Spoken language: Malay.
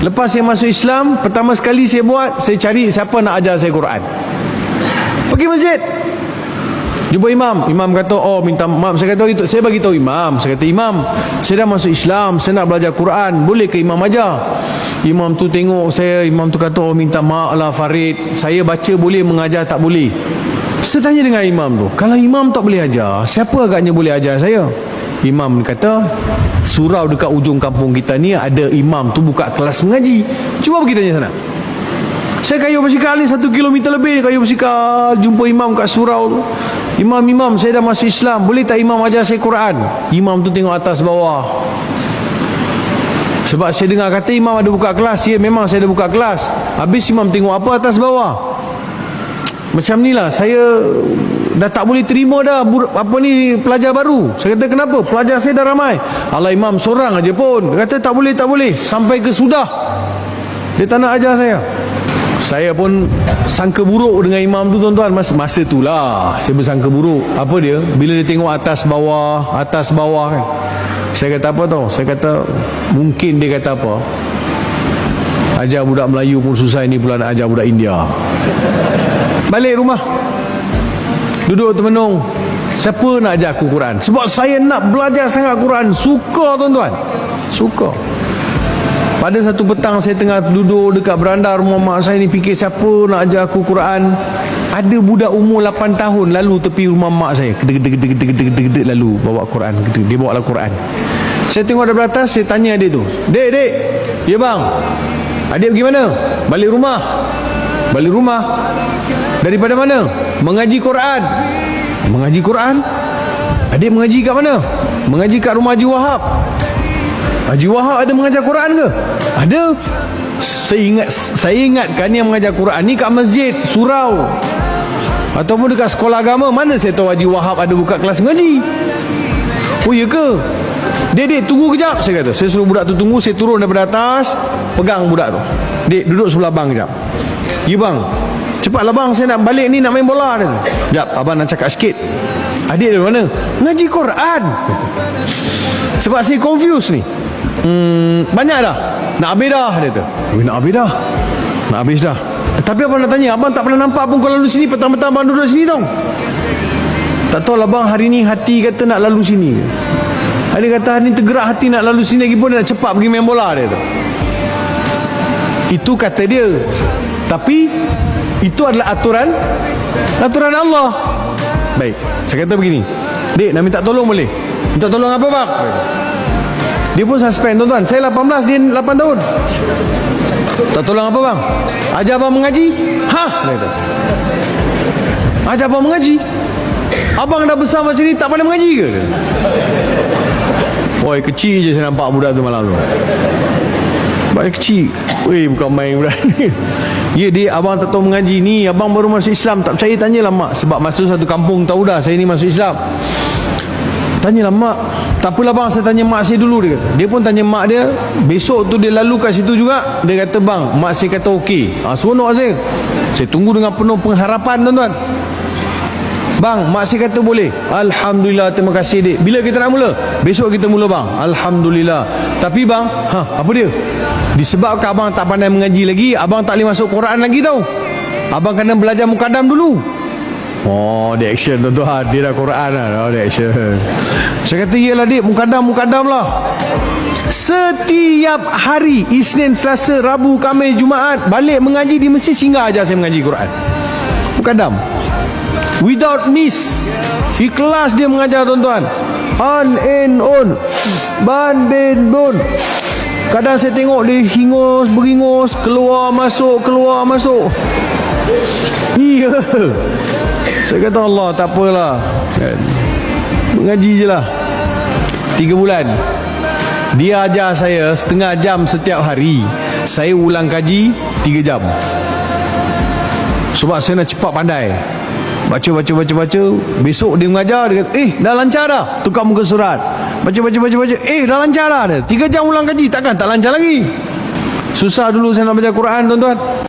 Lepas saya masuk Islam, pertama sekali saya buat, saya cari siapa nak ajar saya Quran. Pergi masjid. Jumpa imam. Imam kata, oh minta maaf. Saya kata, itu saya bagi tahu imam. Saya kata, imam, saya dah masuk Islam, saya nak belajar Quran. Boleh ke imam ajar? Imam tu tengok saya, imam tu kata, oh minta maaf lah Farid. Saya baca boleh, mengajar tak boleh. Saya tanya dengan imam tu, kalau imam tak boleh ajar, siapa agaknya boleh ajar saya? Imam kata, surau dekat ujung kampung kita ni ada imam tu buka kelas mengaji. Cuba pergi tanya sana. Saya kayu bersikal ni satu kilometer lebih kayu bersikal jumpa imam kat surau tu. Imam imam saya dah masuk Islam boleh tak imam ajar saya Quran? Imam tu tengok atas bawah. Sebab saya dengar kata imam ada buka kelas. Ya memang saya ada buka kelas. Habis imam tengok apa atas bawah? Macam ni lah saya dah tak boleh terima dah apa ni pelajar baru. Saya kata kenapa? Pelajar saya dah ramai. Allah imam seorang aja pun. Dia kata tak boleh tak boleh sampai ke sudah. Dia tak nak ajar saya. Saya pun sangka buruk dengan imam tu tuan-tuan masa, masa tu lah saya bersangka buruk apa dia bila dia tengok atas bawah atas bawah kan saya kata apa tau saya kata mungkin dia kata apa ajar budak Melayu pun susah ini pula nak ajar budak India balik rumah duduk termenung siapa nak ajar aku Quran sebab saya nak belajar sangat Quran suka tuan-tuan suka pada satu petang saya tengah duduk dekat beranda rumah mak saya ni fikir siapa nak ajar aku Quran. Ada budak umur 8 tahun lalu tepi rumah mak saya. Gedeg gedeg gedeg gedeg gedeg gedeg lalu bawa Quran. Dia bawa lah Quran. Saya tengok dari atas saya tanya adik tu. Dek, dek. Ya bang. Adik pergi mana? Balik rumah. Balik rumah. Daripada mana? Mengaji Quran. Mengaji Quran? Adik mengaji kat mana? Mengaji kat rumah Haji Wahab. Haji Wahab ada mengajar Quran ke? Ada. Saya ingat saya ingatkan yang mengajar Quran ni kat masjid, surau. Ataupun dekat sekolah agama, mana saya tahu Haji Wahab ada buka kelas mengaji? Oh ya ke? Dek, dek, tunggu kejap Saya kata, saya suruh budak tu tunggu Saya turun daripada atas Pegang budak tu Dek, duduk sebelah bang kejap Ya bang Cepatlah bang, saya nak balik ni Nak main bola dia Sekejap, abang nak cakap sikit Adik dari mana? Ngaji Quran Sebab saya confused ni Hmm, banyak dah. Nak habis dah dia tu. Ui, nak habis dah. Nak habis dah. Tapi abang nak tanya, abang tak pernah nampak pun kau lalu sini petang-petang abang duduk sini tau. Tak tahu lah bang hari ni hati kata nak lalu sini. Ada kata hari ni tergerak hati nak lalu sini lagi pun nak cepat pergi main bola dia tu. Itu kata dia. Tapi itu adalah aturan aturan Allah. Baik, saya kata begini. Dek, nak minta tolong boleh? Minta tolong apa bang? Dia pun suspend tuan-tuan. Saya 18, dia 8 tahun. Tak tolong apa bang? Ajar abang mengaji? Hah? Ajar abang mengaji? Abang dah besar macam ni tak pandai mengaji ke? Oi, kecil je saya nampak budak tu malam tu. Budak kecil. Weh, bukan main budak ni. Ya dia abang tak tahu mengaji. Ni abang baru masuk Islam. Tak percaya tanyalah mak sebab masuk satu kampung tahu dah saya ni masuk Islam. Tanyalah mak Tak apalah bang saya tanya mak saya dulu dia kata. Dia pun tanya mak dia. Besok tu dia lalu kat situ juga Dia kata bang Mak saya kata okey. Ha, Seronok saya. Saya tunggu dengan penuh pengharapan tuan-tuan. Bang mak saya kata boleh. Alhamdulillah terima kasih dik Bila kita nak mula? Besok kita mula bang. Alhamdulillah. Tapi bang ha, Apa dia? Disebabkan abang tak pandai mengaji lagi Abang tak boleh masuk Quran lagi tau Abang kena belajar mukadam dulu Oh, dia action tuan-tuan. Dia dah Quran lah. Oh, dia action. Saya kata, iyalah dik, mukadam, mukadam lah. Setiap hari, Isnin, Selasa, Rabu, Khamis, Jumaat, balik mengaji di mesti singgah ajar saya mengaji Quran. Mukadam. Without miss. Ikhlas dia mengajar tuan-tuan. On and on. Ban, ben, bon. Kadang saya tengok dia hingus, beringus, keluar, masuk, keluar, masuk. Iya. Saya kata Allah tak apalah. Kan. Mengaji je lah. Tiga bulan. Dia ajar saya setengah jam setiap hari. Saya ulang kaji Tiga jam. Sebab saya nak cepat pandai. Baca baca baca baca. Besok dia mengajar Dia kata eh dah lancar dah Tukar muka surat Baca baca baca baca Eh dah lancar dah dia. Jam ulang kaji Takkan tak lancar lagi? Susah dulu saya nak baca Quran tuan-tuan